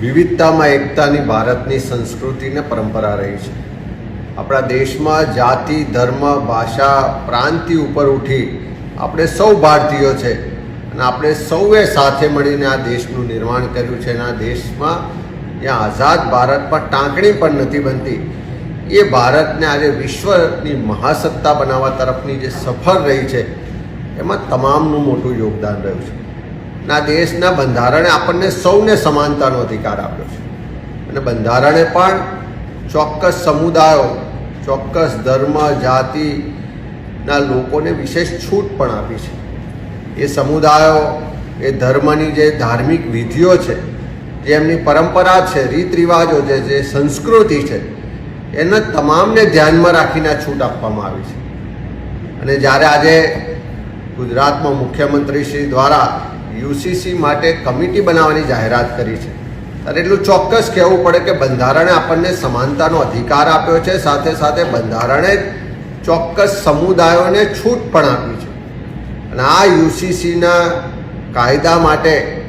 વિવિધતામાં એકતાની ભારતની સંસ્કૃતિ ને પરંપરા રહી છે. આપણા દેશમાં જાતિ, ધર્મ, ભાષા, પ્રાંતિ ઉપર ઉઠી આપણે સૌ ભારતીયો છે અને આપણે સૌએ સાથે મળીને આ દેશનું નિર્માણ કર્યું છે અને આ દેશમાં જ્યાં આઝાદ ભારતમાં ટાંકણી પણ નથી બનતી. એ ભારતને આજે વિશ્વની મહાસત્તા બનાવવા તરફની જે સફર રહી છે, એમાં તમામનું મોટું યોગદાન રહ્યું છે. ના દેશના બંધારણે આપણને સૌને સમાનતાનો અધિકાર આપ્યો છે. અને બંધારણે પણ ચોક્કસ સમુદાયો, ચોક્કસ ધર્મ જાતિના લોકોને વિશેષ છૂટ પણ આપી છે. એ સમુદાયો, એ ધર્મની જે ધાર્મિક વિધિઓ છે, જે એમની પરંપરા છે રીત રિવાજો છે જે સંસ્કૃતિ છે, એને તમામને ધ્યાનમાં રાખીને છૂટ આપવામાં આવી છે. અને જ્યારે આજે ગુજરાતમાં મુખ્યમંત્રી શ્રી દ્વારા યુસીસી માટે કમિટી બનાવવાની જાહેરાત કરી છે. ત્યારે એટલું ચોક્કસ કહેવું પડે કે બંધારણે આપણને સમાનતાનો અધિકાર આપ્યો છે, સાથે સાથે બંધારણે ચોક્કસ સમુદાયોને છૂટ પણ આપી છે. અને આ યુસીસીના કાયદા માટે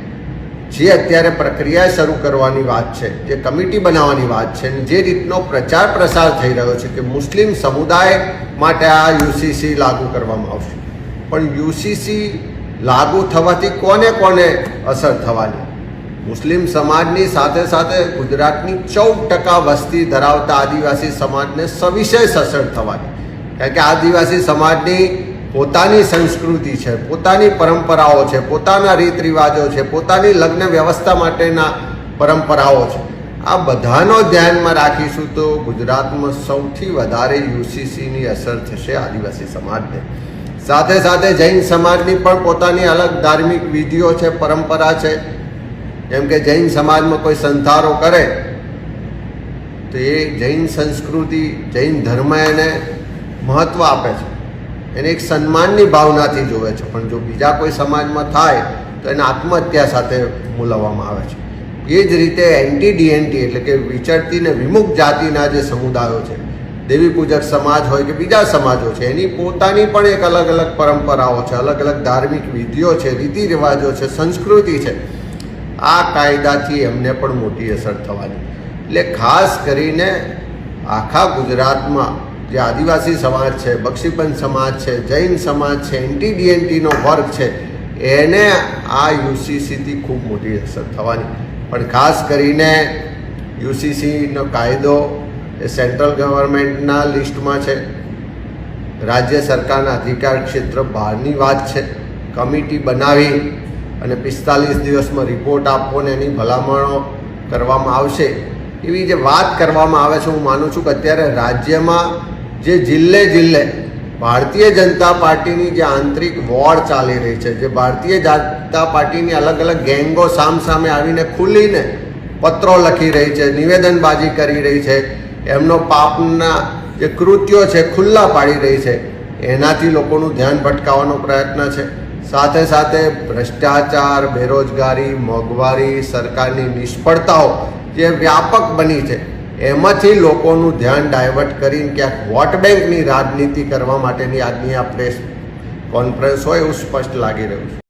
જે અત્યારે પ્રક્રિયા શરૂ કરવાની વાત છે, જે કમિટી બનાવવાની વાત છે, અને જે રીતનો પ્રચાર પ્રસાર થઈ રહ્યો છે કે મુસ્લિમ સમુદાય માટે આ યુસીસી લાગુ કરવામાં આવશે. પણ યુસીસી લાગુ થવાથી કોને કોને અસર થવાની? મુસ્લિમ સમાજની સાથે સાથે ગુજરાતની ચૌદ ટકા વસ્તી ધરાવતા આદિવાસી સમાજને સવિશેષ અસર થવાની. કારણ કે આદિવાસી સમાજની પોતાની સંસ્કૃતિ છે, પોતાની પરંપરાઓ છે, પોતાના રીત રિવાજો છે, પોતાની લગ્ન વ્યવસ્થા માટેના પરંપરાઓ છે. આ બધાનો ધ્યાનમાં રાખીશું તો ગુજરાતમાં સૌથી વધારે યુસીસીની અસર થશે આદિવાસી સમાજને. સાથે સાથે જૈન સમાજની પણ પોતાની અલગ ધાર્મિક વિધિઓ છે, પરંપરા છે. જેમ કે જૈન સમાજમાં કોઈ સંથારો કરે, તો એ જૈન સંસ્કૃતિ, જૈન ધર્મ એને મહત્ત્વ આપે છે. એને એક સન્માનની ભાવનાથી જોવે છે. પણ જો બીજા કોઈ સમાજમાં થાય, તો એને આત્મહત્યા સાથે મૂલવવામાં આવે છે. એ જ રીતે એન્ટી ડીએનટી એટલે કે વિચરતી ને વિમુખ જાતિના જે સમુદાયો છે દેવી પૂજક સમાજ હોય કે બીજા સમાજો છે, એની પોતાની પણ એક અલગ અલગ પરંપરાઓ છે, અલગ અલગ ધાર્મિક વિધિઓ છે, રીતિ રિવાજો છે, સંસ્કૃતિ છે. આ કાયદાથી એમને પણ મોટી અસર થવાની. એટલે ખાસ કરીને આખા ગુજરાતમાં જે આદિવાસી સમાજ છે બક્ષીપંચ સમાજ છે, જૈન સમાજ છે એન્ટી ડીએનટીનો વર્ગ છે, એને આ યુસીસીથી ખૂબ મોટી અસર થવાની. પણ ખાસ કરીને યુસીસીનો કાયદો એ સેન્ટ્રલ ગવર્મેન્ટના લિસ્ટમાં છે. રાજ્ય સરકારના અધિકાર ક્ષેત્ર બહારની વાત છે. કમિટી બનાવી અને પિસ્તાલીસ દિવસમાં રિપોર્ટ આપવો ને એની ભલામણો કરવામાં આવશે. એવી જે વાત કરવામાં આવે છે, હું માનું છું કે અત્યારે રાજ્યમાં જે જિલ્લે જિલ્લે ભારતીય જનતા પાર્ટીની જે આંતરિક વોર ચાલી રહી છે, જે ભારતીય જનતા પાર્ટીની અલગ અલગ ગેંગો સામસામે આવીને ખુલીને પત્રો લખી રહી છે, નિવેદનબાજી કરી રહી છે એમનો પાપના જે કૃત્યો છે, ખુલ્લા પાડી રહી છે, એનાથી લોકોનું ધ્યાન ભટકાવવાનો પ્રયત્ન છે. સાથે સાથે ભ્રષ્ટાચાર, બેરોજગારી, મોંઘવારી, સરકારની નિષ્ફળતાઓ જે વ્યાપક બની છે, એમાંથી લોકોનું ધ્યાન ડાયવર્ટ કરીને ક્યાંક વોટ બેંકની રાજનીતિ કરવા માટેની આજની આ પ્રેસ કોન્ફરન્સ હોય એવું સ્પષ્ટ લાગી રહ્યું છે.